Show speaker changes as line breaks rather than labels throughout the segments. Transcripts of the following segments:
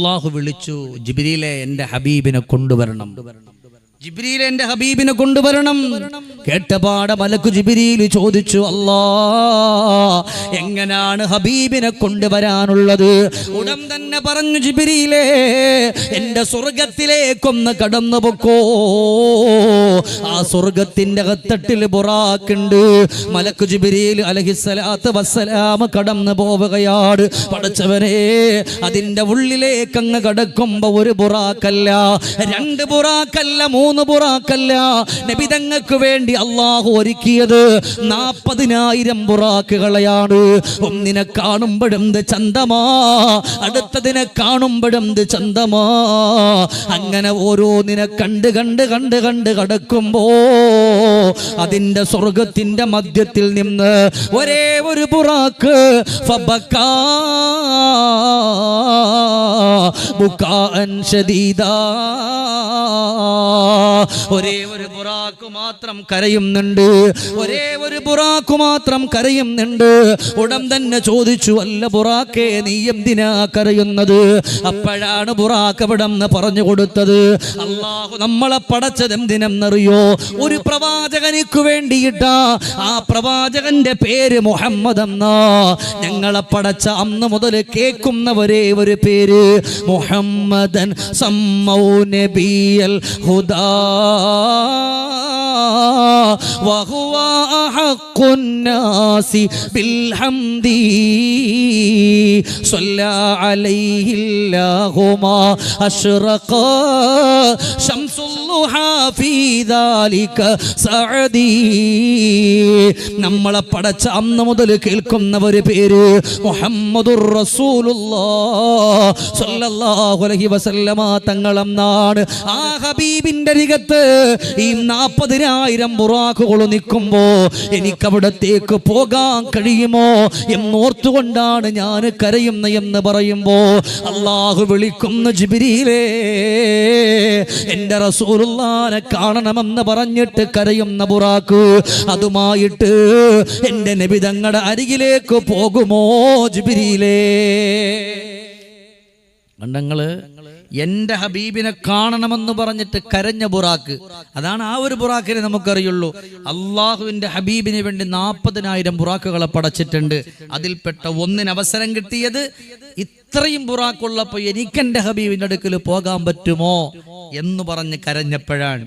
അള്ളാഹു വിളിച്ചു ജിബിരിയിലെ എന്റെ ഹബീബിനെ കൊണ്ടുവരണം. ജിബ്രീലെ എന്റെ ഹബീബിനെ കൊണ്ടുവരണം. കേട്ടപാട മലക്കു ജിബ്രീൽ ചോദിച്ചു അല്ലാ എങ്ങനാണ് ഹബീബിനെ കൊണ്ടുവരാനുള്ളത്? ഉടൻ തന്നെ പറഞ്ഞു ജിബ്രീലേ എന്റെ സ്വർഗത്തിലേക്കൊന്ന് കടന്നു പൊക്കോ. ആ സ്വർഗത്തിന്റെ കത്തട്ടിൽ ബുറാക്കുണ്ട് മലക്കു ജിബ്രീൽ അലഹിസലാത്ത് വസ്സലാമ കടന്നു പോവുകയാണ്. പടച്ചവനെ അതിന്റെ ഉള്ളിലേക്കങ്ങ് കടക്കുമ്പോ ഒരു ബുറാക്കല്ല രണ്ട് ബുറാക്കല്ല മൂന്ന് ബുറാക്കല്ല. നബിതങ്ങൾക്ക് വേണ്ടി അള്ളാഹു ഒരുക്കിയത് നാപ്പതിനായിരം ബുറാക്കുകളെയാണ്. ഒന്നിനെ കാണുമ്പോഴും ചന്തമാ അടുത്തതിനെ കാണുമ്പോഴും ചന്തമാ. അങ്ങനെ ഓരോന്നിനെ കണ്ട് കണ്ട് കണ്ട് കണ്ട് കടക്കുമ്പോ അതിന്റെ സ്വർഗത്തിന്റെ മധ്യത്തിൽ നിന്ന് ഒരേ ഒരു ബുറാക്ക്. ഫബക്കാ ബുക്കാഅൻ ശദീദാ. ഒരേ ഒരു ബുറാക്കു മാത്രം കരയുന്നുണ്ട്. ഒരേ ഒരു ബുറാക്കു മാത്രം കരയുന്നുണ്ട്. ഉടൻ തന്നെ ചോദിച്ചു അല്ല ബുറാക്കേ നീ എന്തിനാ കരയുന്നത്? അപ്പോഴാണ് ബുറാക്ക് അവിടെന്ന് പറഞ്ഞു കൊടുത്തത്. അള്ളാഹു നമ്മളെ പടച്ചത് എന്തിനെന്നറിയോ? ഒരു പ്രവാചകനിക്ക് വേണ്ടിയിട്ടാ. ആ പ്രവാചകന്റെ പേര് മുഹമ്മദ് എന്നാ. ഞങ്ങളെ പടച്ച അന്ന് മുതൽ കേൾക്കുന്നവരെ ഒരു പേര് മുഹമ്മദൻ സമ്മൗ നബിയൽ ഹുദാ وهو أحق الناس بالحمد صلى عليه الله ما أشرق شمس الضحى في ذلك سعدي നമ്മളെ പടച്ച അന്ന് മുതൽ കേൾക്കുന്ന ഒരു പേര് മുഹമ്മദുർ റസൂലുള്ളാഹി അലൈഹി വസല്ലമ തങ്ങളെന്നാണ് ആ ഹബീബിന്റെ ഈ നാൽപ്പതിനായിരം ബുറാക്കുകൾ നിൽക്കുമ്പോ എനിക്ക് അവിടത്തേക്ക് പോകാൻ കഴിയുമോ എന്നോർത്തുകൊണ്ടാണ് ഞാൻ കരയുന്ന എന്ന് പറയുമ്പോ അള്ളാഹു വിളിക്കുന്ന ജിബിരിയിലേ എന്റെ റസൂലുള്ളാനെ കാണണമെന്ന് പറഞ്ഞിട്ട് കരയുന്ന ബുറാക്ക് അതുമായിട്ട് എന്റെ നബിതങ്ങളുടെ അരികിലേക്ക് പോകുമോ ജിബിരിയിലേ കണ്ടങ്ങൾ എന്റെ ഹബീബിനെ കാണണമെന്ന് പറഞ്ഞിട്ട് കരഞ്ഞ ബുറാക്ക്. അതാണ് ആ ഒരു ബുറാക്കിനെ നമുക്കറിയുള്ളൂ. അള്ളാഹുവിന്റെ ഹബീബിന് വേണ്ടി നാൽപ്പതിനായിരം ബുറാക്കുകളെ പടച്ചിട്ടുണ്ട്. അതിൽപ്പെട്ട ഒന്നിന് അവസരം കിട്ടിയത് ഇത്രയും ബുറാക്കുള്ളപ്പോ എനിക്കെന്റെ ഹബീബിന്റെ അടുക്കൽ പോകാൻ പറ്റുമോ എന്ന് പറഞ്ഞ് കരഞ്ഞപ്പോഴാണ്.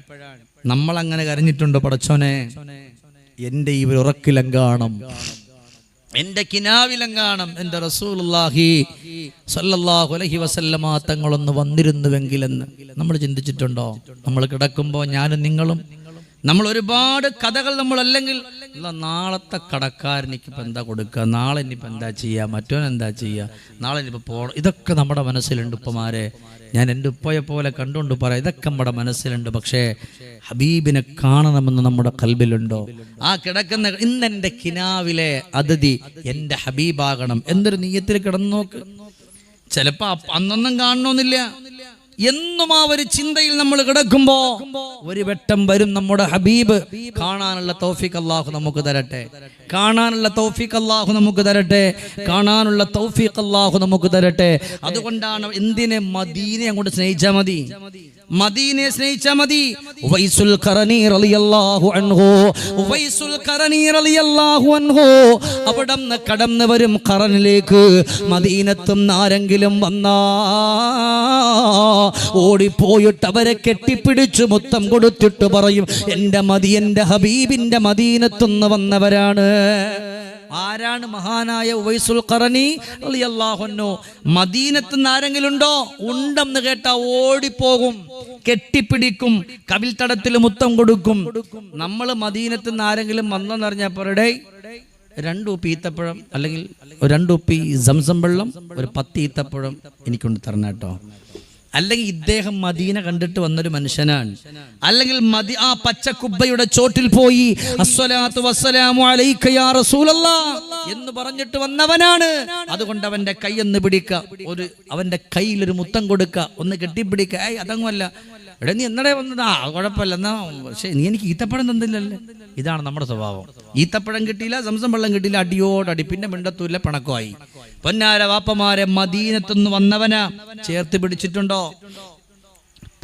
നമ്മൾ അങ്ങനെ കരഞ്ഞിട്ടുണ്ടോ പടച്ചോനെ? എന്റെ ഈ ഉറക്കിലങ്കാണം. എന്റെ കിനാവിലെങ്ങാണം എന്റെ റസൂലുള്ളാഹി സല്ലല്ലാഹു അലൈഹി വസല്ലമ തങ്ങളൊന്ന് വന്നിരുന്നുവെങ്കിലെന്ന്. നമ്മൾ ചിന്തിച്ചിട്ടുണ്ടോ? നമ്മൾ കിടക്കുമ്പോൾ ഞാനും നിങ്ങളും നമ്മൾ ഒരുപാട് കഥകൾ നമ്മൾ അല്ലെങ്കിൽ നാളത്തെ കടക്കാരനിക്ക് എന്താ കൊടുക്കുക നാളെ ഇനിയിപ്പോൾ എന്താ ചെയ്യുക മറ്റോ എന്താ ചെയ്യുക നാളെ ഇനിയിപ്പോൾ പോകണം ഇതൊക്കെ നമ്മുടെ മനസ്സിലുണ്ട് ഉപ്പമാരെ. ഞാൻ എന്റെ ഉപ്പയെ പോലെ കണ്ടുകൊണ്ട് പറയാം ഇതൊക്കെ നമ്മുടെ മനസ്സിലുണ്ട്. പക്ഷേ ഹബീബിനെ കാണണമെന്ന് നമ്മുടെ കൽബിലുണ്ടോ ആ കിടക്കുന്ന ഇന്ന് എന്റെ കിനാവിലെ അതിഥി എന്റെ ഹബീബാകണം. എന്തൊരു നീയത്തിൽ കിടന്നു നോക്ക്. ചിലപ്പോൾ അന്നൊന്നും കാണണമെന്നില്ല എന്നും ആ ഒരു ചിന്തയിൽ നമ്മൾ കിടക്കുമ്പോ ഒരു വെട്ടം വരും നമ്മുടെ ഹബീബ്. കാണാനുള്ള തൗഫീഖ് അള്ളാഹു നമുക്ക് തരട്ടെ. കാണാനുള്ള തൗഫീഖ് അള്ളാഹു നമുക്ക് തരട്ടെ. കാണാനുള്ള തൗഫീഖ് അള്ളാഹു നമുക്ക് തരട്ടെ. അതുകൊണ്ടാണ് എന്തിനെ മദീനെ അങ്ങോട്ട് സ്നേഹിച്ചാൽ മതി? മദീനെ സ്നേഹിച്ച മതി. ഉവൈസുൽ ഖറനി റളിയല്ലാഹു അൻഹു. ഉവൈസുൽ ഖറനി റളിയല്ലാഹു അൻഹു. അവിടന്ന് കടന്നു വരും ഖറനിലേക്ക്. മദീനത്തും ആരെങ്കിലും വന്നാ ഓടിപ്പോയിട്ട് അവരെ കെട്ടിപ്പിടിച്ച് മുത്തം കൊടുത്തിട്ട് പറയും എന്റെ മതി എന്റെ ഹബീബിന്റെ മദീനത്തുനിന്ന് വന്നവരാണ്. ആരാണ് മഹാനായ ഉവൈസുൽ ഖറനി റളിയല്ലാഹു മദീനത്ത് ആരെങ്കിലും ഉണ്ടോ ഉണ്ടെന്ന് കേട്ട ഓടിപ്പോകും കെട്ടിപ്പിടിക്കും കവിൽ തടത്തിൽ മുത്തം കൊടുക്കും. നമ്മൾ മദീനത്ത് നിന്ന് ആരെങ്കിലും വന്നെന്നറിഞ്ഞാൽ പറയടേ രണ്ട് ഉപ്പി ഈത്തപ്പഴം അല്ലെങ്കിൽ ഒരു രണ്ട് ഉപ്പി സംസം വെള്ളം ഒരു പത്ത് ഈത്തപ്പഴം എനിക്കൊണ്ട് തരണം കേട്ടോ. അല്ലെങ്കിൽ ഇദ്ദേഹം മദീന കണ്ടിട്ട് വന്നൊരു മനുഷ്യനാണ്. അല്ലെങ്കിൽ മദി ആ പച്ച കുബ്ബയുടെ ചോട്ടിൽ പോയി വസ്സലാമു എന്ന് പറഞ്ഞിട്ട് വന്നവനാണ്. അതുകൊണ്ട് അവന്റെ കൈ ഒന്ന് പിടിക്ക. ഒരു അവന്റെ കയ്യിൽ ഒരു മുത്തം കൊടുക്ക. ഒന്ന് കെട്ടിപ്പിടിക്ക. ഏയ് അതങ്ങുമല്ല. എടാ നീ എന്നടേ വന്നത്? കുഴപ്പമില്ല. എന്നാ പക്ഷേ നീ എനിക്ക് ഈത്തപ്പഴം തന്നില്ലല്ലേ? ഇതാണ് നമ്മുടെ സ്വഭാവം. ഈത്തപ്പഴം കിട്ടിയില്ല സംസം വെള്ളം കിട്ടിയില്ല. അടിയോടടി. പിന്നെ മിണ്ടത്തൂല്ല പിണക്കമായി പൊന്നാര വാപ്പമാരെ മദീനത്തുനിന്ന് വന്നവന് ചേർത്ത് പിടിച്ചിട്ടുണ്ടോ?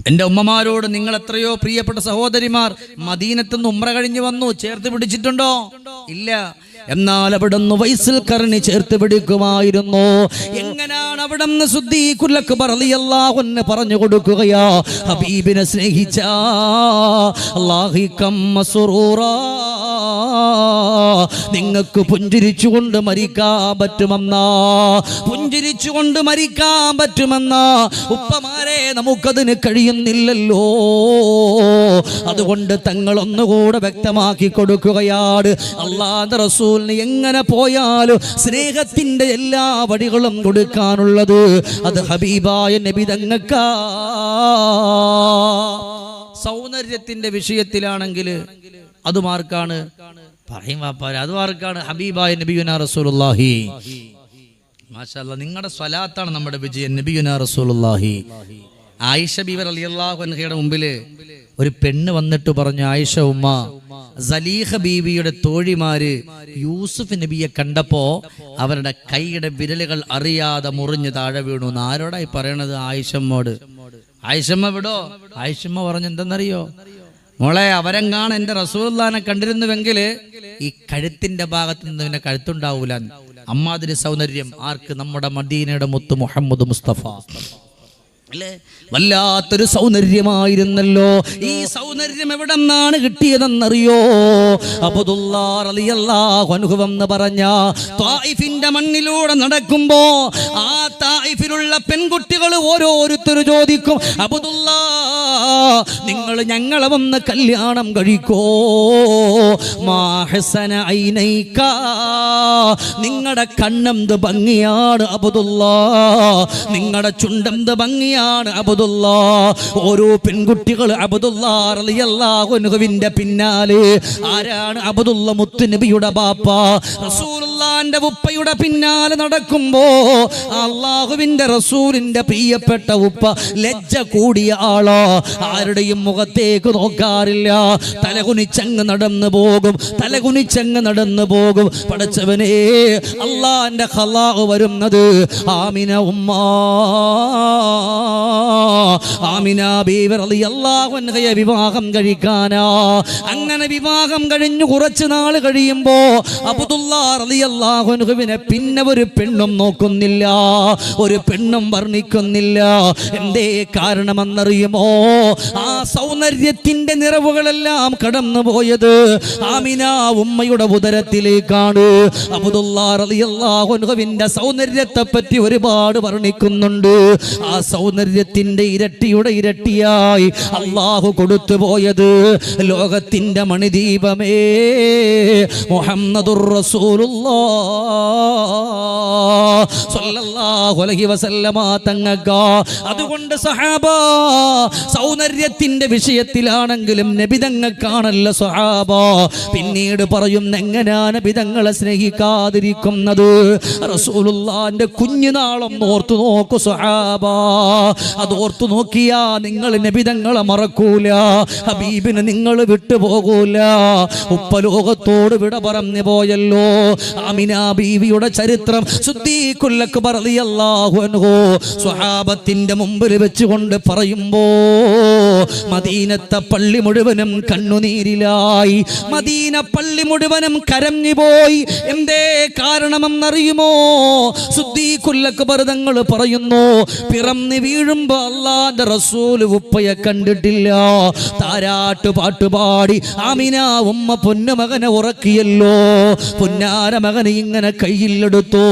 എന്റെ ഉമ്മമാരോട് നിങ്ങൾ എത്രയോ പ്രിയപ്പെട്ട സഹോദരിമാർ മദീനത്തുനിന്ന് ഉമ്ര കഴിഞ്ഞു വന്നു ചേർത്ത് പിടിച്ചിട്ടുണ്ടോ? ഇല്ല. എന്നാൽ അവിടെ നിന്ന് വയസ്സിൽ കറണി ചേർത്ത് പിടിക്കുമായിരുന്നു എങ്ങനെയാണ് അവിടെ നിന്ന് സുദ്ദീഖുല്ലക്ക് പറലിയല്ലാഹുന്ന് പറഞ്ഞു കൊടുക്കുകയാ? ഹബീബിനെ സ്നേഹിച്ച. മസ്റൂറാ നിങ്ങൾക്ക് പുഞ്ചിരിച്ചുകൊണ്ട് മരിക്കാൻ പറ്റുമെന്നാ. പുഞ്ചിരിച്ചുകൊണ്ട് മരിക്കാൻ പറ്റുമെന്നാ. ഉപ്പമാരെ നമുക്കതിന് കഴിയുന്നില്ലല്ലോ. അതുകൊണ്ട് തങ്ങൾ ഒന്നുകൂടെ വ്യക്തമാക്കി കൊടുക്കുകയാണ്. അള്ളാഹ് റസൂലിന് എങ്ങനെ പോയാലും സ്നേഹത്തിന്റെ എല്ലാ വടികളും കൊടുക്കാനുള്ളത് അത് ഹബീബായ നബി തങ്ങക്ക സൗന്ദര്യത്തിന്റെ വിഷയത്തിലാണെങ്കിൽ അതുമാർക്കാണ് പറയും വാപ്പാര് അതുമാർക്കാണ് ഹബീബായ നബിയുന റസൂലുള്ളാഹി. മാഷാല്ല നിങ്ങളുടെ സ്വലാത്താണ് നമ്മുടെ വിജയൻ നബിയുന റസൂലുള്ളാഹി. ആയിഷ ബീവർ അലിയല്ലാഹു അൻഹയുടെ ഒരു പെണ്ണ് വന്നിട്ട് പറഞ്ഞു ആയിഷ ഉമ്മ സലീഹ ബീവിയുടെ തോഴിമാര് യൂസുഫ് നബിയെ കണ്ടപ്പോ അവരുടെ കൈയുടെ വിരലുകൾ അറിയാതെ മുറിഞ്ഞ് താഴെ വീണു. ആരോടായി പറയണത് ആയിഷമ്മോട് ആയിഷമ്മ വിടോ ആയിഷമ്മ പറഞ്ഞു എന്തെന്നറിയോ? മോളെ അവരെങ്ങാണ് എന്റെ റസൂല്ലാനെ കണ്ടിരുന്നുവെങ്കിൽ ഈ കഴുത്തിന്റെ ഭാഗത്ത് നിന്ന് പിന്നെ കഴുത്തുണ്ടാവൂല അമ്മാതിരി സൗന്ദര്യം ആർക്ക് നമ്മുടെ മദീനയുടെ മുത്ത് മുഹമ്മദ് മുസ്തഫ? വല്ലാത്തൊരു സൗന്ദര്യമായിരുന്നല്ലോ. ഈ സൗന്ദര്യം എവിടെ നിന്നാണ് കിട്ടിയതെന്നറിയോ അബുദുല്ലാഹുവെന്ന് പറഞ്ഞ തായിഫിന്റെ മണ്ണിലൂടെ നടക്കുമ്പോ ആ തായിഫിലുള്ള പെൺകുട്ടികൾ ഓരോരുത്തർ ചോദിക്കും അബുദുല്ലാ നിങ്ങൾ ഞങ്ങളെ വന്ന് കല്യാണം കഴിക്കോ? മാഹസന ഐനൈക്ക നിങ്ങളുടെ കണ്ണെന്ത് ഭംഗിയാണ് അബുദുല്ലാ നിങ്ങളുടെ ചുണ്ടെന്ത് ഭംഗിയാണ് അബുദുല്ലാ. ഓരോ പെൺകുട്ടികൾ അബുദുല്ലാ റളിയല്ലാഹുവിന്റെ പിന്നാലെ. ആരാണ് അബുദുല്ല മുത്തുനബിയുടെ ബാപ്പ? റസൂലുള്ളാന്റെ ഉപ്പയുടെ പിന്നാലെ നടക്കുമ്പോ അള്ളാഹുവിന്റെ റസൂലിന്റെ പ്രിയപ്പെട്ട ഉപ്പ ലജ്ജ കൂടിയ ആളോ. ആരുടെയും മുഖത്തേക്ക് നോക്കാറില്ല. തലകുനിച്ചങ്ങ് നടന്നു പോകും. തലകുനിച്ചങ്ങ് നടന്നു പോകും. പഠിച്ചവനെ അള്ളാന്റെ ഖലാഹ് വരുന്നത് ആമിന ഉമ്മ. Oh. ആമിന വിവാഹം കഴിക്കാനാ. അങ്ങനെ വിവാഹം കഴിഞ്ഞു കുറച്ച് നാൾ കഴിയുമ്പോ അബുദുല്ലാഹുവിനെ പിന്നെ ഒരു പെണ്ണും നോക്കുന്നില്ല. ഒരു പെണ്ണും വർണിക്കുന്നില്ല. എന്തേ കാരണമെന്നറിയുമോ? ആ സൗന്ദര്യത്തിന്റെ നിറവുകളെല്ലാം കടന്നു പോയത് ആമിന ഉമ്മയുടെ ഉദരത്തിലേക്കാണ്. അബുദുല്ലാഹുവിന്റെ സൗന്ദര്യത്തെ പറ്റി ഒരുപാട് വർണിക്കുന്നുണ്ട്. ആ സൗന്ദര്യത്തിന്റെ ഇരട്ടിയുടെ ഇരട്ടിയായി അള്ളാഹു കൊടുത്തു പോയത് ലോകത്തിന്റെ മണിദീപമേ. മുഹമ്മദുർ വസല്ലമ അതുകൊണ്ട് സഹാബ സൗന്ദര്യത്തിന്റെ വിഷയത്തിലാണെങ്കിലും നബിതങ്ങൾക്കാണല്ലോ സഹാബ. പിന്നീട് പറയും എങ്ങനാ നബിതങ്ങളെ സ്നേഹിക്കാതിരിക്കുന്നത്? റസൂലുള്ളാന്റെ കുഞ്ഞുനാളം ഓർത്തു നോക്കു സഹാബ. അത് ഓർത്തു നോക്കിയാ നിങ്ങൾ നബിതങ്ങളെ മറക്കൂല. ഹബീബിന് നിങ്ങൾ വിട്ടുപോകൂല ഉപ്പലോകത്തോട് വിട പറഞ്ഞു പോയല്ലോ. അമിന ബീവിയുടെ ചരിത്രം സ്വഹാബത്തിന്റെ മുമ്പിൽ വെച്ചുകൊണ്ട് പറയുമ്പോ മദീനത്തെ പള്ളി മുഴുവനും കണ്ണുനീരിലായി. മദീന പള്ളി മുഴുവനും കരഞ്ഞു പോയി. എന്തേ കാരണമെന്നറിയുമോ? സുദ്ദീഖുല്ലക്ക് തങ്ങൾ പറയുന്നു പിറന്നു വീഴുമ്പോ അള്ളാന്റെ റസൂൽ ഉപ്പയെ കണ്ടിട്ടില്ല. താരാട്ട് പാട്ടുപാടി ആമിന ഉമ്മ പൊന്നുമകനെ ഉറക്കിയല്ലോ. പൊന്നാര മകനെ ഇങ്ങനെ കയ്യിലെടുത്തു.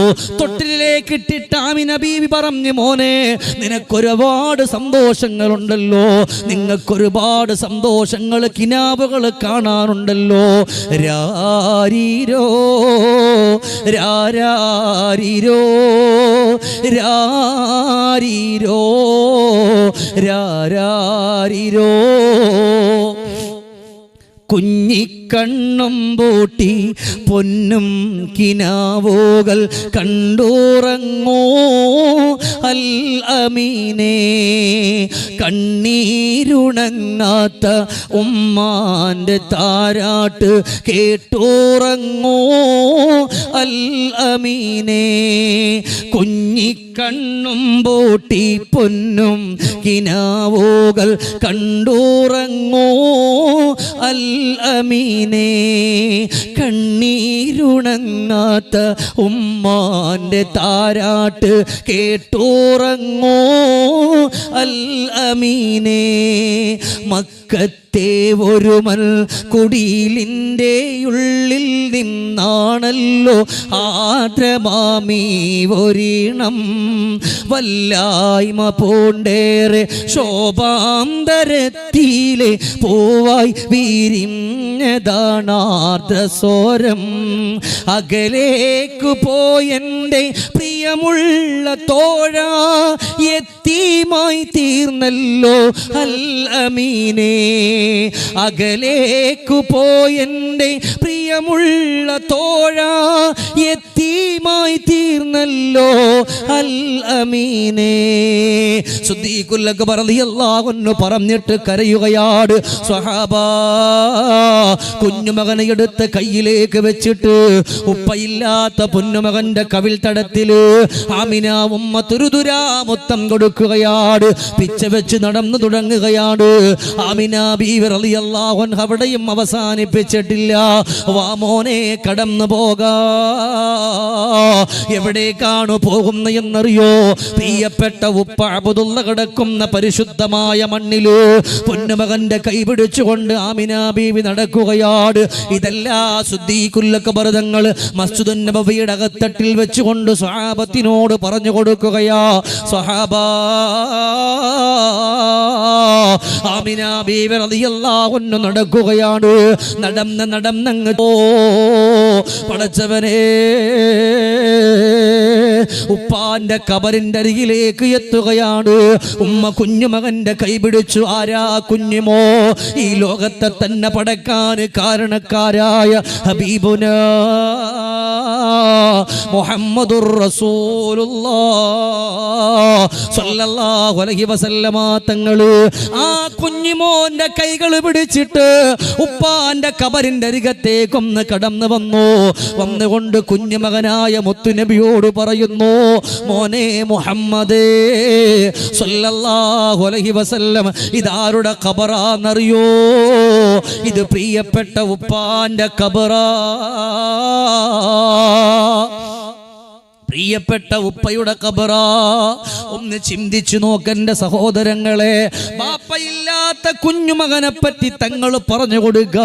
തൊട്ടിലേക്ക് ഇട്ടിട്ട് ആമിന ബീവി പറഞ്ഞു മോനെ നിനക്കൊരുപാട് സന്തോഷങ്ങളുണ്ടല്ലോ. നിങ്ങൾക്കൊരുപാട് സന്തോഷങ്ങൾ കിനാവുകൾ കാണാനുണ്ടല്ലോ രാരീരോ രാരീരോ രാരീരോ രാരാരീരോ. കുഞ്ഞിക്കണ്ണും പൂട്ടി പൊന്നും കിനാവോകൾ കണ്ടുറങ്ങോ? അൽ അമീനേ കണ്ണീരുണങ്ങാത്ത ഉമ്മാന്റെ താരാട്ട് കേട്ടുറങ്ങോ? അൽ അമീനേ കുഞ്ഞിക്കണ്ണും പൂട്ടി പൊന്നും കിനാവോകൾ കണ്ടുറങ്ങോ? അൽ അമീനേ കണ്ണീരുണങ്ങാത്ത ഉമ്മാന്റെ താരാട്ട് കേട്ടുറങ്ങോ? അൽ അമീനേ മക്കത്തെ ഒരുമൽ കുടിയിലിന്റെ ഉള്ളിൽ നിന്നാണല്ലോ ആദ്രമാമീ ഒരിണം. വല്ലായ്മ പൂണ്ടേറെ ശോഭാന്തരത്തിലെ പൂവായി വീരിഞ്ഞതാണാർദ്രസ്വരം അകലേക്കു പോയെന്റെ പ്രിയമുള്ള തോഴ എത്തിയുമായി തീർന്നല്ലോ അൽ അകലേക്ക് പോയെന്റെ പ്രിയമുള്ള തോഴ എത്തിയുമായി തീർന്നല്ലോ അൽ അമീനേ സുദ്ദീഖുല്ലക്ക് പറഞ്ഞിയല്ലാകുന്നു പറഞ്ഞിട്ട് കരയുകയാണ് സ്വഹാബ കുഞ്ഞുമകനെ എടുത്ത് കയ്യിലേക്ക് വെച്ചിട്ട് ഉപ്പയില്ലാത്ത പൊന്നുമകന്റെ കവിൽ തടത്തിൽ ആമിന ഉമ്മ തുരുതുരാ മൊത്തം കൊടുക്കുകയാണ് പിച്ച വെച്ച് നടന്നു തുടങ്ങുകയാണ് ആമിന ബീവർ അവിടെയും അവസാനിപ്പിച്ചിട്ടില്ല. വാമോനെ കടന്നു പോകാ. എവിടേക്കാണ് പോകുന്ന എന്നറിയോ? പ്രിയപ്പെട്ട ഉപ്പ അബുദുള്ള കിടക്കുന്ന പരിശുദ്ധമായ മണ്ണിൽ പൊന്നുമകന്റെ കൈപിടിച്ചുകൊണ്ട് ആമിന ബീവി നടക്കുകയാണ് ഇതെല്ലാ ശുദ്ധീകുല്ലൊക്കെ ഭരതങ്ങൾ മസ്ജിദുൻ നബവിയുടെ അകത്തട്ടിൽ വെച്ചുകൊണ്ട് സ്വഹാബത്തിനോട് പറഞ്ഞു കൊടുക്കുകയാ സ്വഹാബ ആമിന ബീവി റളിയല്ലാഹു അൻഹ നടക്കുകയാണ്. നടന്ന് നടന്നങ്ങ് പടച്ചവനേ. ഉപ്പാന്റെ കബറിന്റെ അരികിലേക്ക് എത്തുകയാണ്. ഉമ്മ കുഞ്ഞുമകന്റെ കൈപിടിച്ചു ആരാ കുഞ്ഞുമോ? ഈ ലോകത്തെ തന്നെ പടക്കാൻ കാരണക്കാരായ ഹബീബുന മുഹമ്മദുർ റസൂലുള്ളാഹി വസല്ലമ. തങ്ങൾ ആ കുഞ്ഞിമോന്റെ കൈകൾ പിടിച്ചിട്ട് ഉപ്പാന്റെ കബറിന്റെ അരികത്തേക്കൊന്ന് കടന്നു വന്നു. വന്നുകൊണ്ട് കുഞ്ഞുമകനായ മുത്തുനബിയോട് പറയുന്നു മോനെ മുഹമ്മദേ വസല്ലം ഇതാരുടെ കബറാന്നറിയോ ഇത് പ്രിയപ്പെട്ട ഉപ്പാന്റെ ഖബറാ. പ്രിയപ്പെട്ട ഉപ്പയുടെ കബറ. ഒന്ന് ചിന്തിച്ചു നോക്കന്റെ സഹോദരങ്ങളെ. ബാപ്പയില്ലാത്ത കുഞ്ഞുമകനെ പറ്റി തങ്ങൾ പറഞ്ഞു കൊടുക്ക.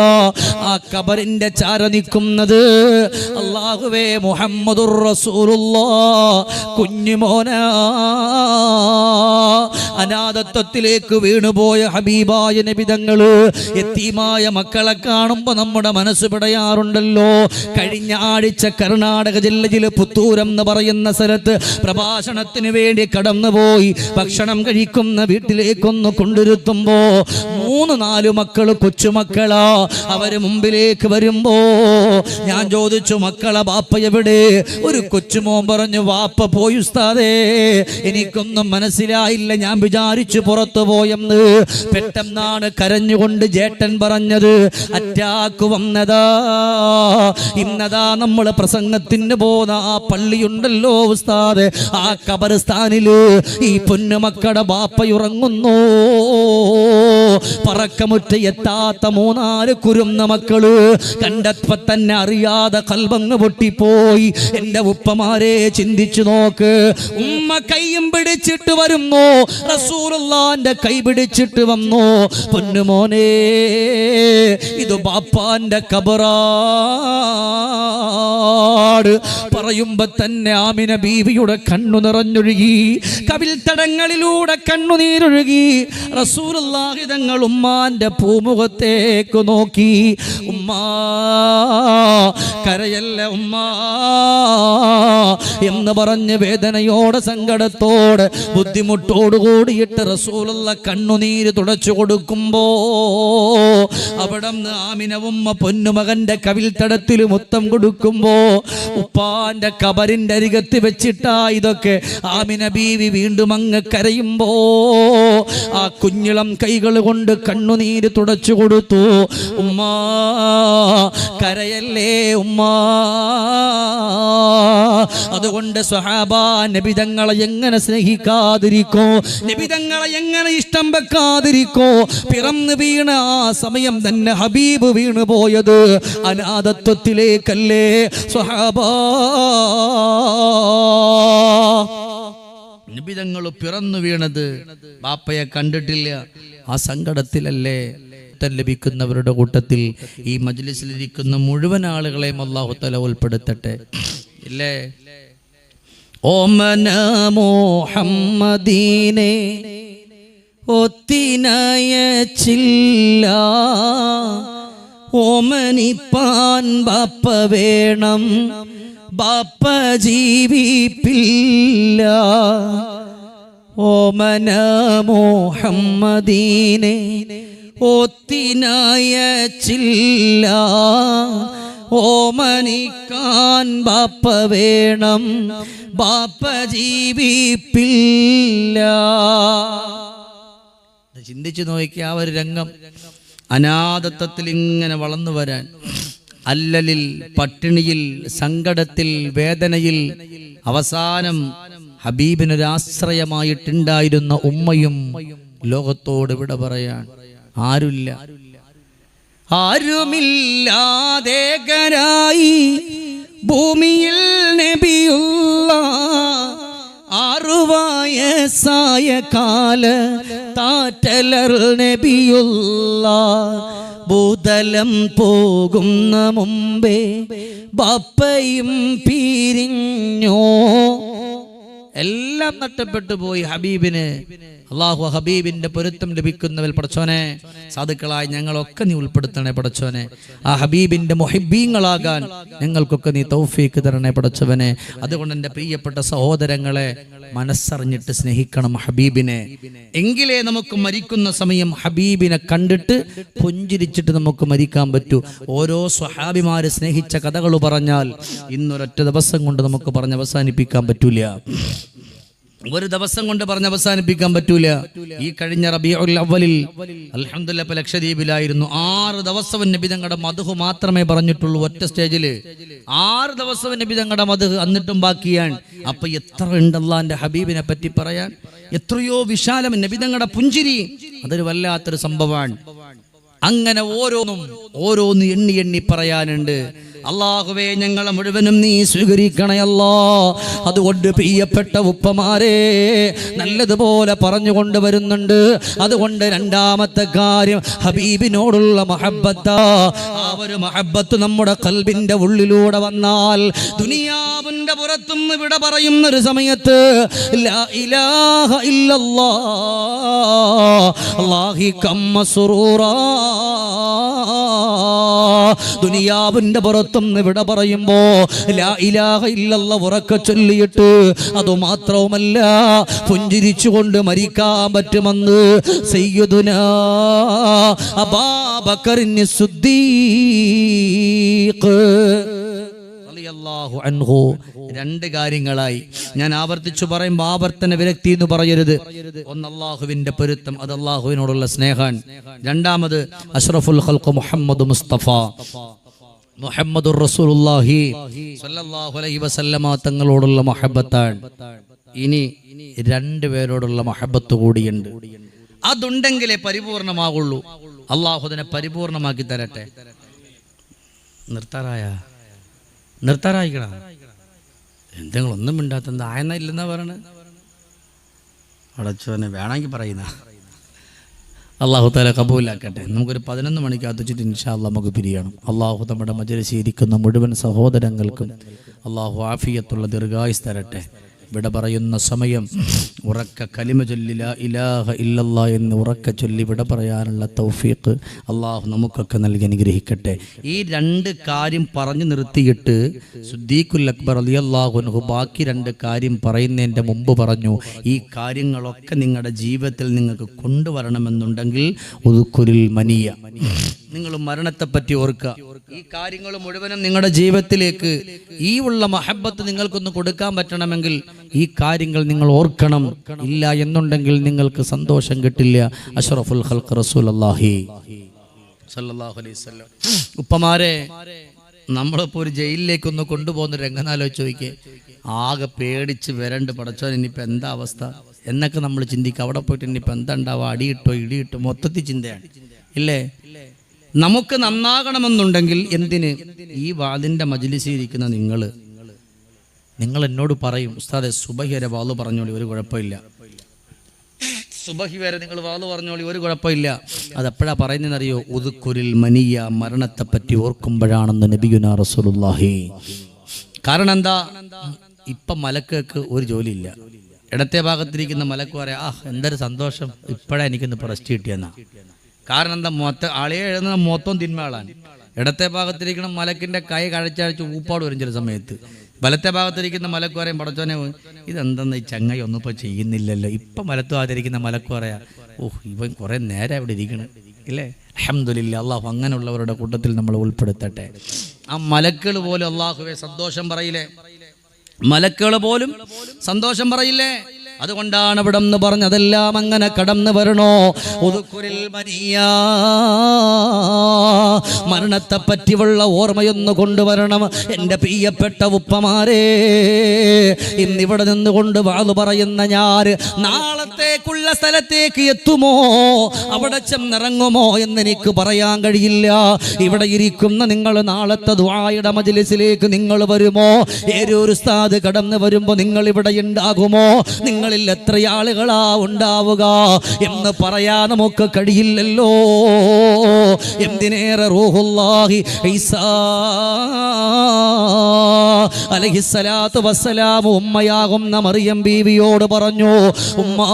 ആ കബറിന്റെ ചാര നിൽക്കുന്നത് അള്ളാഹുവേ മുഹമ്മദുർ റസൂലുള്ള. കുഞ്ഞുമോന. അനാഥത്വത്തിലേക്ക് വീണുപോയ ഹബീബായ നബിതങ്ങൾ എത്തിയുമായ മക്കളെ കാണുമ്പോൾ നമ്മുടെ മനസ്സ് പിടയാറുണ്ടല്ലോ. കഴിഞ്ഞ ആഴ്ച കർണാടക ജില്ലയിൽ പുത്തൂരം എന്ന് പറയുന്ന സ്ഥലത്ത് പ്രഭാഷണത്തിന് വേണ്ടി കടന്നുപോയി. ഭക്ഷണം കഴിക്കുന്ന വീട്ടിലേക്കൊന്ന് കൊണ്ടിരുത്തുമ്പോ മൂന്ന് നാല് മക്കൾ കൊച്ചുമക്കളാ. അവർ മുമ്പിലേക്ക് വരുമ്പോ ഞാൻ ചോദിച്ചു മക്കളെ ബാപ്പ എവിടെ? ഒരു കൊച്ചുമോൻ പറഞ്ഞു വാപ്പ പോയി ഉസ്താദേ എനിക്കൊന്നും മനസ്സിലായില്ല. ഞാൻ വിചാരിച്ചു പുറത്തു പോയെന്ന്. പെട്ടെന്നാണ് കരഞ്ഞുകൊണ്ട് ജേട്ടൻ പറഞ്ഞത് അറ്റാക്ക് വന്നതാ. ഇന്നതാ നമ്മൾ പ്രസംഗത്തിന് പോന്ന ആ പള്ളിയുണ്ടല്ലോ ഉസ്താദ്. ആ കബരസ്ഥാനിൽ ഈ പൊന്നുമക്കടെ ബാപ്പയുറങ്ങുന്നു പറക്കമുറ്റ എത്താത്ത മൂന്നാൽ കുരുന്ന മക്കൾ കണ്ടപ്പോ തന്നെ അറിയാതെ കൽവങ്ങ് പൊട്ടിപ്പോയി. എന്റെ ഉപ്പമാരെ ചിന്തിച്ചു നോക്ക്. ഉമ്മ കൈയും പിടിച്ചിട്ട് വരുന്നു. റസൂലുള്ളാന്റെ കൈ പിടിച്ചിട്ട് വന്നു. പൊന്നുമോനെ ഇത് ബാപ്പാന്റെ കബറാട് പറയുമ്പോ തന്നെ ആമിന ബീവിയുടെ കണ്ണു നിറഞ്ഞൊഴുകി കവിൽ തടങ്ങളിലൂടെ കണ്ണുനീരൊഴുകി റസൂലുള്ളാഹി തങ്ങൾ നിബിതങ്ങൾ ഉമ്മാന്റെ പൂമുഖത്തേക്ക് നോക്കി ഉമ്മാ കരയല്ല ഉമ്മാ എന്ന് പറഞ്ഞ് വേദനയോടെ സങ്കടത്തോടെ ബുദ്ധിമുട്ടോട് കൂടിയിട്ട് റസൂലുള്ള കണ്ണുനീര് തുടച്ചു കൊടുക്കുമ്പോ അവിടെ ആമിന ഉമ്മ പൊന്നുമകന്റെ കവിൽ തടത്തിൽ മുത്തം കൊടുക്കുമ്പോ ഉപ്പാന്റെ കബറിന്റെ അരികത്ത് വെച്ചിട്ടാ ഇതൊക്കെ. ആമിന ബീവി വീണ്ടും അങ്ങ് കരയുമ്പോ ആ കുഞ്ഞിളം കൈകൾ കൊണ്ട് കണ്ണുനീര് തുടച്ചു കൊടുത്തു. ഉമ്മാ കരയല്ലേ ഉമ്മാ? അതുകൊണ്ട് സ്വഹാബ നബിതങ്ങളെ എങ്ങനെ സ്നേഹിക്കാതിരിക്കോ? നബിതങ്ങളെ എങ്ങനെ ഇഷ്ടം വെക്കാതിരിക്കോ? പിറന്നു വീണ ആ സമയം തന്നെ ഹബീബ് വീണു പോയത് അനാഥത്വത്തിലേക്കല്ലേ. സ്വഹാബ നിബിതങ്ങൾ പിറന്നു വീണത് ബാപ്പയെ കണ്ടിട്ടില്ല. ആ സങ്കടത്തിലല്ലേ ലഭിക്കുന്നവരുടെ കൂട്ടത്തിൽ ഈ മജ്ലിസിലിരിക്കുന്ന മുഴുവൻ ആളുകളെയും അള്ളാഹു തല ഉൾപ്പെടുത്തട്ടെ. ഇല്ലേ? ഓമന മോഹമ്മദീനെ ഒത്തിനയച്ചില്ല. ഓമനിപ്പാൻ ബാപ്പ വേണം. ബാപ്പ ജീവിപ്പില്ല. ഓമന മോഹമ്മദീനെ ഒത്തിനയച്ചില്ല. ഓമനിക്കാൻ ബാപ്പ വേണം. ബാപ്പ ജീവിപ്പില്ല. ചിന്തിച്ചു നോക്കിയ ആ ഒരു രംഗം. അനാഥത്വത്തിൽ ഇങ്ങനെ വളർന്നു വരാൻ അല്ലലിൽ പട്ടിണിയിൽ സങ്കടത്തിൽ വേദനയിൽ അവസാനം ഹബീബിനൊരാശ്രയമായിട്ടുണ്ടായിരുന്ന ഉമ്മയും ലോകത്തോട് വിട പറയാൻ ആരുമില്ല. ആരുമില്ലാതേകരായി ഭൂമിയിൽ നബിയുള്ള ആറുവയസായ കാല താറ്റലർ നബിയുള്ള. ഭൂതലം പോകുന്ന മുമ്പേ ബാപ്പയും പിരിഞ്ഞോ? എല്ലാം നഷ്ടപ്പെട്ടു പോയി ഹബീബിന്. അള്ളാഹു ഹബീബിന്റെ പൊരുത്തം ലഭിക്കുന്നവൽ പടച്ചോനെ സാധുക്കളായി ഞങ്ങളൊക്കെ നീ ഉൾപ്പെടുത്തണേ പടച്ചോനെ. ആ ഹബീബിന്റെ മൊഹിബീങ്ങളാകാൻ ഞങ്ങൾക്കൊക്കെ നീ തൗഫീക്ക് തരണേ പടച്ചവനെ. അതുകൊണ്ട് എന്റെ പ്രിയപ്പെട്ട സഹോദരങ്ങളെ മനസ്സറിഞ്ഞിട്ട് സ്നേഹിക്കണം ഹബീബിനെ. എങ്കിലേ നമുക്ക് മരിക്കുന്ന സമയം ഹബീബിനെ കണ്ടിട്ട് പുഞ്ചിരിച്ചിട്ട് നമുക്ക് മരിക്കാൻ പറ്റൂ. ഓരോ സ്വഹാബിമാര് സ്നേഹിച്ച കഥകൾ പറഞ്ഞാൽ ഇന്നൊരൊറ്റ ദിവസം കൊണ്ട് നമുക്ക് പറഞ്ഞ് അവസാനിപ്പിക്കാൻ പറ്റൂല. ഒരു ദിവസം കൊണ്ട് പറഞ്ഞ് അവസാനിപ്പിക്കാൻ പറ്റൂല. ഈ കഴിഞ്ഞ റബിയുൽ അവലിൽ ഇപ്പൊ ലക്ഷദ്വീപിലായിരുന്നു. ആറ് ദിവസവും നബി തങ്ങളുടെ മധു മാത്രമേ പറഞ്ഞിട്ടുള്ളൂ ഒറ്റ സ്റ്റേജിൽ. ആറ് ദിവസവും നബി തങ്ങളുടെ മധു എന്നിട്ടും ബാക്കിയാണ്. അപ്പൊ എത്ര ഉണ്ടല്ലാന്റെ ഹബീബിനെ പറ്റി പറയാൻ? എത്രയോ വിശാലം നബി തങ്ങളുടെ പുഞ്ചിരി. അതൊരു വല്ലാത്തൊരു സംഭവമാണ്. അങ്ങനെ ഓരോന്നും ഓരോന്ന് എണ്ണി എണ്ണി പറയാനുണ്ട്. അള്ളാഹുവേ ഞങ്ങളെ മുഴുവനും നീ സ്വീകരിക്കണയല്ലോ അതുകൊണ്ട് പ്രിയപ്പെട്ട ഉപ്പമാരെ നല്ലതുപോലെ പറഞ്ഞുകൊണ്ട് വരുന്നുണ്ട്. അതുകൊണ്ട് രണ്ടാമത്തെ കാര്യം ഹബീബിനോടുള്ള മഹബത്ത. ആ ഒരു മഹബത്ത് നമ്മുടെ കൽബിന്റെ ഉള്ളിലൂടെ വന്നാൽ ദുനിയാവിന്റെ പുറത്തുനിന്ന് ഇവിടെ പറയുന്ന ഒരു സമയത്ത് ലാ ഇലാഹ പുറത്തും ഇവിടെ പറയുമ്പോ ഇല്ലല്ല ഉറക്ക ചൊല്ലിയിട്ട് അത് മാത്രവുമല്ല പുഞ്ചിരിച്ചുകൊണ്ട് മരിക്കാൻ പറ്റുമെന്ന് സയ്യദുന അബാബക്കറിന് സുദ്ദീഖ് അൻഹു. രണ്ട് കാര്യങ്ങളായി. ഞാൻ ആവർത്തിച്ചു പറയുമ്പോൾ ആവർത്തന വിരക്തി എന്ന് പറയരുത്. ഒന്ന് അള്ളാഹുവിന്റെ പൊരുത്തം അത് അള്ളാഹുവിനോടുള്ള സ്നേഹാൻ രണ്ടാമത് അഷ്റഫുൽ മുഹമ്മദ് മുസ്തഫ. മുഹമ്മദ് റസൂലുള്ളാഹി സ്വല്ലല്ലാഹു അലൈഹി വസല്ലമ തങ്ങളോടുള്ള മഹബത്താണ്. ഇനി രണ്ടു പേരോടുള്ള മഹബത്ത് കൂടിയുണ്ട്. അതുണ്ടെങ്കിലേ പരിപൂർണമാകുള്ളൂ അള്ളാഹു അതിനെ പരിപൂർണമാക്കി തരട്ടെ. നിർത്താറായ? നിർത്താറായിക്കണ എന്തെങ്കിലും ഒന്നും മിണ്ടാത്ത ആയെന്ന ഇല്ലെന്നാ പറയണേ? അടച്ചോനെ വേണമെങ്കിൽ പറയുന്ന. അള്ളാഹു താല കബൂലാക്കട്ടെ. നമുക്കൊരു പതിനൊന്ന് മണിക്കകത്ത് വെച്ചിട്ട് ഇൻഷാല്ല നമുക്ക് പിരിയണം. അള്ളാഹു നമ്മുടെ മജലിസിരിക്കുന്ന മുഴുവൻ സഹോദരങ്ങൾക്കും അള്ളാഹു ആഫിയത്തുള്ള ദീർഘായുസ് തരട്ടെ. വിട പറയുന്ന സമയം ഉറക്ക കലിമ ചൊല്ലില ഇലാഹ ഇല്ലല്ലാ എന്ന് ഉറക്ക ചൊല്ലി വിട പറയാനുള്ള തൗഫീഖ് അള്ളാഹു നമുക്കൊക്കെ നൽകി അനുഗ്രഹിക്കട്ടെ. ഈ രണ്ട് കാര്യം പറഞ്ഞു നിർത്തിയിട്ട് സുദ്ദീഖുൽ അക്ബർ അലി അള്ളാഹുനഹു ബാക്കി രണ്ട് കാര്യം പറയുന്നതിന്റെ മുമ്പ് പറഞ്ഞു ഈ കാര്യങ്ങളൊക്കെ നിങ്ങളുടെ ജീവിതത്തിൽ നിങ്ങൾക്ക് കൊണ്ടുവരണമെന്നുണ്ടെങ്കിൽ ഉതുക്കുരിൽ മനിയ. നിങ്ങൾ മരണത്തെ പറ്റി ഓർക്കുക. ഈ കാര്യങ്ങൾ മുഴുവനും നിങ്ങളുടെ ജീവിതത്തിലേക്ക് ഈ ഉള്ള മഹബത്ത് നിങ്ങൾക്കൊന്ന് കൊടുക്കാൻ പറ്റണമെങ്കിൽ ഈ കാര്യങ്ങൾ നിങ്ങൾ ഓർക്കണം. ഇല്ല എന്നുണ്ടെങ്കിൽ നിങ്ങൾക്ക് സന്തോഷം കിട്ടില്ല. അഷറഫുൽ ഖൽഖ് റസൂൽ അള്ളാഹി ഉപ്പമാരെ നമ്മളിപ്പോൾ ഒരു ജയിലിലേക്ക് ഒന്ന് കൊണ്ടുപോകുന്ന രംഗനാലോചിച്ച് ചോദിക്കേ ആകെ പേടിച്ച് വരണ്ട് പടച്ചോൻ ഇനിയിപ്പോൾ എന്താ അവസ്ഥ? എന്നൊക്കെ നമ്മൾ ചിന്തിക്കുക. അവിടെ പോയിട്ട് ഇനിയിപ്പോൾ എന്താ ഉണ്ടാവുക അടിയിട്ടോ ഇടിയിട്ടോ മൊത്തത്തിൽ ചിന്തയാണ്. ഇല്ലേ? നമുക്ക് നന്നാകണമെന്നുണ്ടെങ്കിൽ എന്തിന്? ഈ വാതിന്റെ മജിലിസിയിരിക്കുന്ന നിങ്ങൾ നിങ്ങൾ എന്നോട് പറയും ഉസ്താദെ സുബഹി വരെ വാൾ പറഞ്ഞോളി ഒരു കുഴപ്പമില്ല. സുബഹി വരെ നിങ്ങൾ വാൾ പറഞ്ഞോളി ഒരു കുഴപ്പമില്ല. അതെപ്പോഴാ പറയുന്നതെന്നറിയോ? ഉതുക്കുരിൽ മനിയ മരണത്തെ പറ്റി ഓർക്കുമ്പോഴാണെന്ന് നബിയുന റസൂലുള്ളാഹി. കാരണം എന്താ ഇപ്പം മലക്കേക്ക് ഒരു ജോലിയില്ല. ഇടത്തെ ഭാഗത്തിരിക്കുന്ന മലക്ക് പറയാം ആ എന്തൊരു സന്തോഷം. ഇപ്പോഴാ എനിക്കൊന്ന് പ്രസ്റ്റ് കിട്ടിയെന്നാ. കാരണം എന്താ മൊത്ത ആളെ എഴുതുന്ന മൊത്തം തിന്മകളാണ്. ഇടത്തെ ഭാഗത്തിരിക്കുന്ന മലക്കിന്റെ കൈ കഴച്ചഴച്ച് ഊപ്പാട് വരും ചില സമയത്ത്. വലത്തെ ഭാഗത്തിരിക്കുന്ന മലക്ക് പടച്ചോനെ ഇതെന്തെന്ന് ഈ ചങ്ങായി ഒന്നും ചെയ്യുന്നില്ലല്ലോ. ഇപ്പം വലത്തു ഭാഗത്തിരിക്കുന്ന മലക്ക് ഓഹ് ഇവൻ കുറേ നേരം അവിടെ ഇരിക്കണം. ഇല്ലേ? അഹമ്മദില്ല അള്ളാഹു അങ്ങനെയുള്ളവരുടെ കൂട്ടത്തിൽ നമ്മൾ ഉൾപ്പെടുത്തട്ടെ. ആ മലക്കുകൾ പോലും അള്ളാഹുവെ സന്തോഷം പറയില്ലേ? മലക്കുകൾ പോലും സന്തോഷം പറയില്ലേ? അതുകൊണ്ടാണ് ഇവിടെ പറഞ്ഞതെല്ലാം അങ്ങനെ കടന്നു വരണോ? ഒതുക്കുരിൽ മരിയ മരണത്തെ പറ്റിയുള്ള ഓർമ്മയൊന്ന് കൊണ്ടുവരണം. എന്റെ പ്രിയപ്പെട്ട ഉപ്പമാരെ ഇന്നിവിടെ നിന്നുകൊണ്ട് വാതു പറയുന്ന ഞാൻ നാളത്തേക്കുള്ള സ്ഥലത്തേക്ക് എത്തുമോ? അവിടെ ചെന്നിറങ്ങുമോ എന്ന് എനിക്ക് പറയാൻ കഴിയില്ല. ഇവിടെ ഇരിക്കുന്ന നിങ്ങൾ നാളത്തെ ദ്വായുടെ മജിലിസിലേക്ക് നിങ്ങൾ വരുമോ? ഏതൊരു സ്ഥാത് കടന്നു വരുമ്പോൾ നിങ്ങൾ ഇവിടെ ഉണ്ടാകുമോ? നിങ്ങളിൽ എത്ര ആളുകളാ ഉണ്ടാവുക എന്ന് പറയാൻ നമുക്ക് കഴിയില്ലല്ലോ. എന്തിനേറെ റൂഹുല്ലാഹി ഈസാ അലഹിസ്സലാത്തു വസ്സലാം ഉമ്മയാകുന്ന മറിയം ബീവിയോട് പറഞ്ഞു ഉമ്മ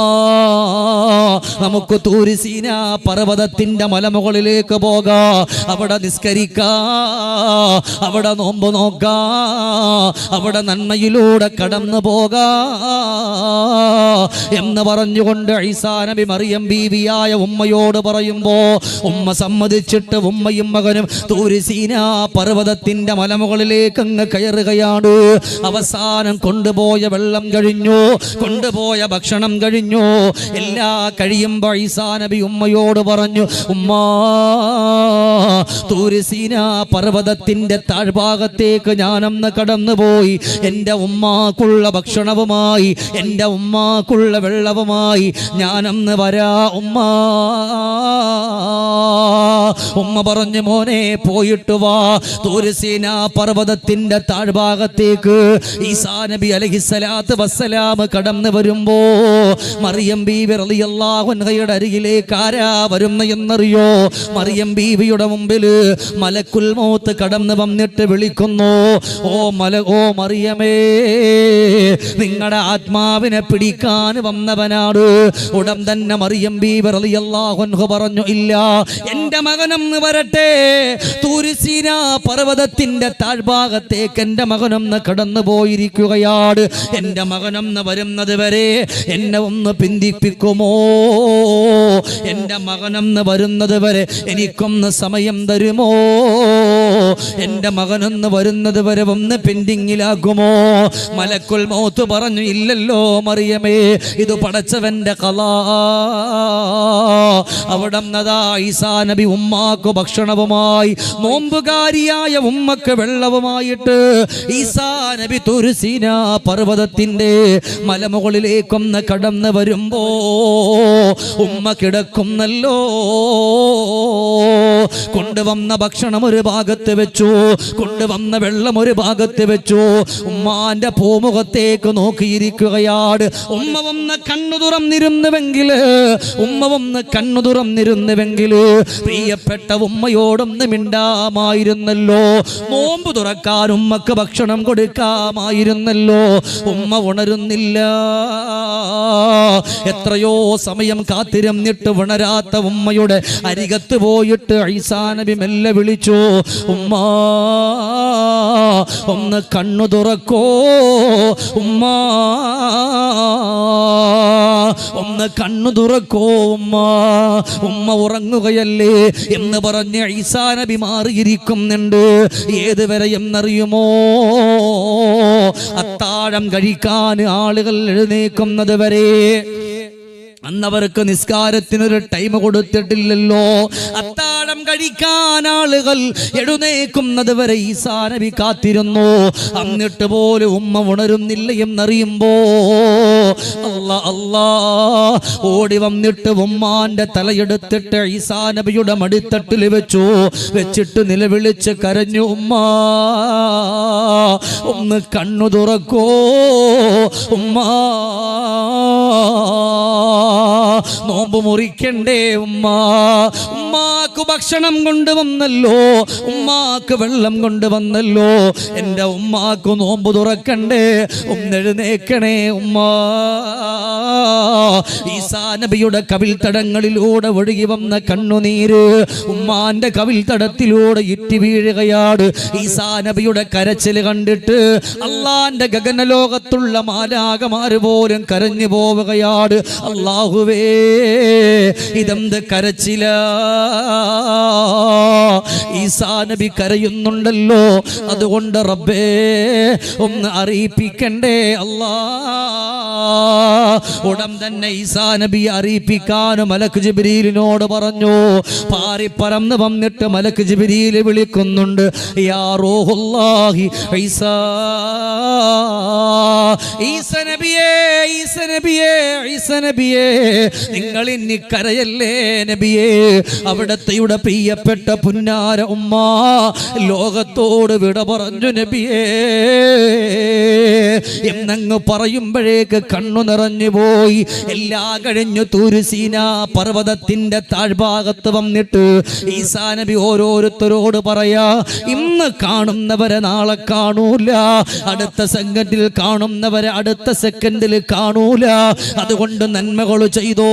നമുക്ക് തൂരിസീന പർവതത്തിന്റെ മലമുകളിലേക്ക് പോകാ. അവിടെ നിസ്കരിക്ക. അവിടെ നോമ്പ് നോക്കാ. അവിടെ നന്മയിലൂടെ കടന്നു പോകാ. എന്ന് പറഞ്ഞുകൊണ്ട് ഐസാനബി മറിയം ബീവിയായ ഉമ്മയോട് പറയുമ്പോ ഉമ്മ സമ്മതിച്ചിട്ട് ഉമ്മയും മകനും തൂരിസീന പർവതത്തിന്റെ മലമുകളിലേക്ക് അങ്ങ് കയറുകയാണ്. അവസാനം കൊണ്ടുപോയ വെള്ളം കഴിഞ്ഞു കൊണ്ടുപോയ ഭക്ഷണം കഴിഞ്ഞു. എല്ലാ കഴിയുമ്പോൾ ഈസാ നബി ഉമ്മയോട് പറഞ്ഞു ഉമ്മാ തൂരിസീന പർവതത്തിന്റെ താഴ്ഭാഗത്തേക്ക് ഞാനന്ന് കടന്നുപോയി. എന്റെ ഉമ്മാക്കുള്ള ഭക്ഷണവുമായി എന്റെ ഉമ്മാക്കുള്ള വെള്ളവുമായി ഞാനന്ന് വരാ ഉമ്മ. ഉമ്മ പറഞ്ഞു മോനെ പോയിട്ട് വാ. തൂരസീന പർവതത്തിന്റെ താഴ്ഭാഗത്തേക്ക് ഈസാ നബി അലഹിസ്സലാത്ത് വസ്സലാം കടന്നു വരുമ്പോ മറിയം ബീവി റളിയല്ലാഹുൻഹയുടെ അരികിലേക്ക് ആരാ വരുന്ന എന്നറിയോ മറിയം ബീവിയുടെ മുമ്പിൽ മലക്കുൽ മൗത്ത് കടന്ന് വന്നിട്ട് വിളിക്കുന്നു. ഓ മല ഓ മറിയമേ നിങ്ങളുടെ ആത്മാവിനെ പിടിക്കാൻ വന്നവനാണ്. ഉടൻ തന്നെ മറിയം ബീവി അൻഹു പറഞ്ഞു ഇല്ല എന്റെ മകനെന്ന് വരട്ടെ. തൂരിസീന പർവതത്തിന്റെ താഴ്ഭാഗത്തേക്ക് എന്റെ മകനൊന്ന് കടന്നു പോയിരിക്കുകയാണ് എന്റെ മകനൊന്ന് വരുന്നത് വരെ എന്നെ ഒന്ന് പിന്തിപ്പിക്കുമോ? എന്റെ മകനൊന്ന് വരുന്നത് വരെ എനിക്കൊന്ന് സമയം തരുമോ? എന്റെ മകനൊന്ന് വരുന്നത് വരെ ഒന്ന് പെൻഡിങ്ങിലാകുമോ മലക്കുൽ മൗത്ത് പറഞ്ഞു ഇല്ലല്ലോ മറിയമേ ഇത് പടച്ചവന്റെ കല. അവിടെ ഈസാ നബി ഉമ്മാക്ക് ഭക്ഷണവുമായി നോമ്പുകാരിയായ ഉമ്മക്ക് വെള്ളവുമായിട്ട് ഈസാ നബി തുരുസീന പർവതത്തിന്റെ മലമുകളിലേക്കൊന്ന് കടന്നു വരുമ്പോ ഉമ്മ കിടക്കുന്നല്ലോ. കൊണ്ടുവന്ന ഭക്ഷണം ഒരു ഭാഗത്ത് വെച്ചു. കൊണ്ടുവന്ന വെള്ളം ഒരു ഭാഗത്ത് വെച്ചു. ഉമ്മാന്റെ പൂമുഖത്തേക്ക് നോക്കിയിരിക്കുകയാണ് ഉമ്മ വന്ന് കണ്ണു തുറന്നിരുന്നുവെങ്കിൽ ഉമ്മ വന്ന് കണ്ണു തുറന്നിരുന്നുവെങ്കിൽ പ്രിയപ്പെട്ട ഉമ്മയോടൊന്ന് മിണ്ടാമായിരുന്നല്ലോ. നോമ്പ് തുറക്കാൻ ഉമ്മക്ക് ഭക്ഷണം കൊടുക്കാമായിരുന്നല്ലോ. ഉമ്മ ഉണരുന്നില്ല. എത്രയോ സമയം കാത്തിരുന്നിട്ട് ഉണരാത്ത ഉമ്മയുടെ അരികത്ത് പോയിട്ട് ഐസാ നബി മെല്ലെ വിളിച്ചു ഉമ്മ ഒന്ന് കണ്ണു തുറക്കോ ഉമ്മ ഒന്ന് കണ്ണു തുറക്കോ ഉമ്മ ഉമ്മ ഉറങ്ങുകയല്ലേ? എന്ന് പറഞ്ഞ് ഈസാ നബി മാറിയിരിക്കുന്നുണ്ട്. ഏതുവരെ എന്നറിയുമോ? അത്താഴം കഴിക്കാൻ ആളുകൾ എഴുന്നേക്കുന്നത് വരെ. അന്നവർക്ക് നിസ്കാരത്തിനൊരു ടൈം കൊടുത്തിട്ടില്ലല്ലോ. കഴിക്കാൻ ആളുകൾ എഴുന്നേക്കുന്നത് വരെ ഈസാ നബി കാത്തിരുന്നു. എന്നിട്ട് പോലും ഉമ്മ ഉണരുന്നില്ല എന്നറിയുമ്പോ അല്ല അല്ലാ ഓടി വന്നിട്ട് ഉമ്മാന്റെ തലയെടുത്തിട്ട് ഈസാ നബിയുടെ മടിത്തട്ടിൽ വെച്ചു. വെച്ചിട്ട് നിലവിളിച്ച് കരഞ്ഞു ഉമ്മ ഒന്ന് കണ്ണു തുറക്കോ. ഉമ്മ നോമ്പ് മുറിക്കണ്ടേ ഉമ്മ ഉമ്മാക്ക് ഭക്ഷണം കൊണ്ടുവന്നല്ലോ. ഉമ്മാക്ക് വെള്ളം കൊണ്ടുവന്നല്ലോ. എന്റെ ഉമ്മാക്ക് നോമ്പ് തുറക്കണ്ടേ. ഒന്നെഴുന്നേക്കണേ ഉമ്മ. ഈസാ നബിയുടെ കവിൽ തടങ്ങളിലൂടെ ഒഴുകി വന്ന കണ്ണുനീര് ഉമ്മാന്റെ കവിൽ തടത്തിലൂടെ ഇറ്റി വീഴുകയാണ്. ഈസാ നബിയുടെ കരച്ചിൽ കണ്ടിട്ട് അള്ളാന്റെ ഗഗനലോകത്തുള്ള മാലാകമാര് പോലും കരഞ്ഞു പോവുകയാണ്. അള്ളാഹുവേ ഇതെന്ത് കരച്ചില? ഈസാ നബി കരയുന്നുണ്ടല്ലോ. അതുകൊണ്ട് റബ്ബേ ഒന്ന് അറിയിപ്പിക്കണ്ടേ അല്ലാ. ഉടൻ തന്നെ ഈസാ നബി അറിയിപ്പിക്കാനും മലക്ക് ജിബ്രീലിനോട് പറഞ്ഞു. പാറിപ്പറന്ന് വന്നിട്ട് മലക്ക് ജിബിരിയിൽ വിളിക്കുന്നുണ്ട്. യാ ഈസാ. നിങ്ങൾ ഇനി കരയല്ലേ നബിയേ അവിടത്തെയുടെ പ്രിയപ്പെട്ട പുന്നാര ഉമ്മ ലോകത്തോട് വിട പറഞ്ഞു നബിയേ. എന്നങ്ങ് പറയുമ്പോഴേക്ക് കണ്ണു നിറഞ്ഞു പോയി. എല്ലാ കഴിഞ്ഞു തൂരുസീന പർവതത്തിന്റെ താഴ്ഭാഗത്ത് വന്നിട്ട് ഈസാ നബി ഓരോരുത്തരോട് പറയാ ഇന്ന് കാണുന്നവരെ നാളെ കാണൂല അടുത്ത സെക്കൻഡിൽ കാണുന്നവരെ അടുത്ത സെക്കൻഡിൽ കാണൂല. അതുകൊണ്ട് നന്മകൾ ചെയ്തോ.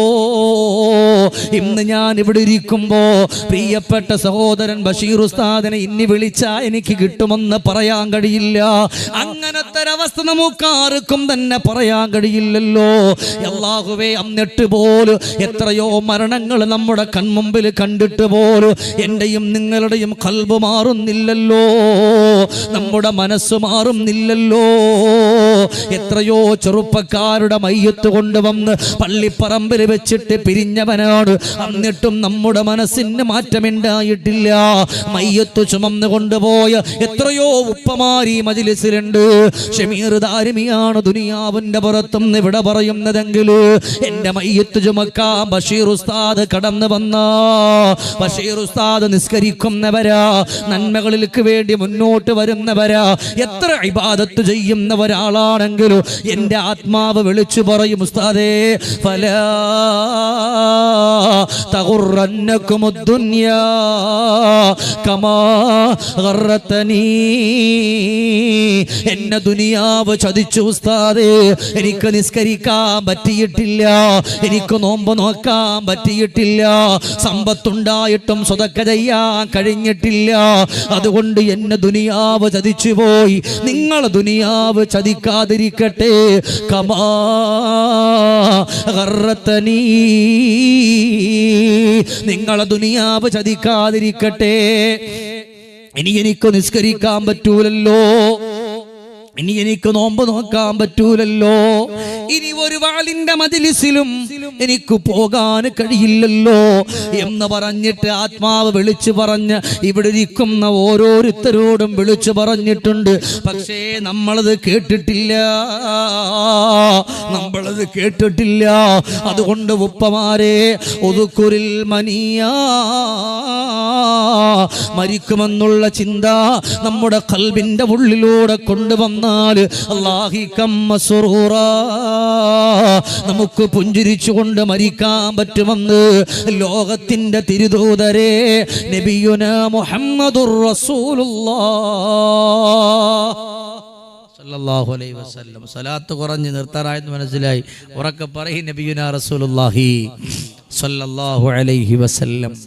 ഇന്ന് ഞാൻ ഇവിടെ ഇരിക്കുമ്പോ പ്രിയപ്പെട്ട സഹോദരൻ ബഷീർ ഉസ്താദിനെ ഇനി വിളിച്ചാ എനിക്ക് കിട്ടുമെന്ന് പറയാൻ കഴിയില്ല. അങ്ങനത്തെ ഒരവസ്ഥ നമുക്ക് ആർക്കും തന്നെ പറയാൻ കഴിയില്ലല്ലോ. അള്ളാഹുവേ അന്നിട്ട് പോലും എത്രയോ മരണങ്ങൾ നമ്മുടെ കൺമുമ്പിൽ കണ്ടിട്ട് പോലും എന്റെയും നിങ്ങളുടെയും കൽബ് മാറുന്നില്ലല്ലോ. നമ്മുടെ മനസ്സ് മാറുന്നില്ലല്ലോ. എത്രയോ ചെറുപ്പക്കാരുടെ മയ്യത്ത് കൊണ്ടുവന്ന് പള്ളിപ്പറമ്പിൽ വെച്ചിട്ട് പിരിഞ്ഞവനാണ്. എന്നിട്ടും നമ്മുടെ മനസ്സിന് മാറ്റമുണ്ടായിട്ടില്ല. മയ്യത്ത് ചുമന്ന് കൊണ്ടുപോയ എത്രയോ ഉപ്പമാരി മജിലിസിലുണ്ട്. ഷമീർ ദാരിമിയാണ് ദുനിയാവിന്റെ പുറത്തും ഇവിടെ പറയുന്നതെങ്കിൽ എന്റെ മയ്യത്ത് ചുമക്കാൻ ബഷീർ ഉസ്താദ് കടന്നു വന്ന. ബഷീർ ഉസ്താദ് നിസ്കരിക്കുന്നവരാ നന്മകളിലേക്ക് വേണ്ടി മുന്നോട്ട് വരുന്നവരാ. എത്ര ഇബാദത്ത് ചെയ്യുന്ന ഒരാളാണെങ്കിലും എന്റെ ആത്മാവ് വിളിച്ചു പറയും ഉസ്താദേ ഫല തകുറന്നക്കും ദുനിയാ കമാ غرتني എന്ന ദുനിയാവ് ചതിച്ചു ഉസ്താദേ എനിക്ക് നിസ്കരിക്കാൻ പറ്റിയിട്ടില്ല. എനിക്ക് നോമ്പ് നോക്കാൻ പറ്റിയിട്ടില്ല. സമ്പത്തുണ്ടായിട്ടും സ്വതക്ക ചെയ്യാൻ കഴിഞ്ഞിട്ടില്ല. അതുകൊണ്ട് എന്നെ ദുനിയാവ് ചതിച്ചു പോയി. നിങ്ങൾ ദുനിയാവ് ചതിക്കാതിരിക്കട്ടെ. കമാ നിങ്ങളെ നിങ്ങളെ ദുനിയാവ് ചതിക്കാതിരിക്കട്ടെ. ഇനി എനിക്ക് നിസ്കരിക്കാൻ പറ്റൂലല്ലോ. ഇനി എനിക്ക് നോമ്പ് നോക്കാൻ പറ്റൂലല്ലോ. ഇനി ഒരു വാളിന്റെ മതിലിസിലും എനിക്ക് പോകാൻ കഴിയില്ലല്ലോ എന്ന് പറഞ്ഞിട്ട് ആത്മാവ് വിളിച്ചു പറഞ്ഞ് ഇവിടെ ഇരിക്കുന്ന ഓരോരുത്തരോടും വിളിച്ചു പറഞ്ഞിട്ടുണ്ട്. പക്ഷേ നമ്മളത് കേട്ടിട്ടില്ല. നമ്മളത് കേട്ടിട്ടില്ല. അതുകൊണ്ട് ഉപ്പമാരെ ഒതുക്കുരിൽ മനിയ. മരിക്കുമെന്നുള്ള ചിന്ത നമ്മുടെ കൽബിന്റെ ഉള്ളിലൂടെ കൊണ്ടുവന്ന വന്നാൽ നമുക്ക് പുഞ്ചിരിച്ചുകൊണ്ട് മരിക്കാൻ പറ്റുമെന്ന് ലോകത്തിന്റെ തിരുദൂതരെ നബിയുന മുഹമ്മദുർ റസൂലുള്ളാഹ് സല്ലല്ലാഹു അലൈഹി വസല്ലം. സലാത്ത് കുറഞ്ഞ് നിർത്താറായെന്ന് മനസ്സിലായി. ഉറക്കെ പറയും നബിയുന റസൂലുള്ളാഹി. സല്ലല്ലാഹു അലൈഹി വസല്ലം.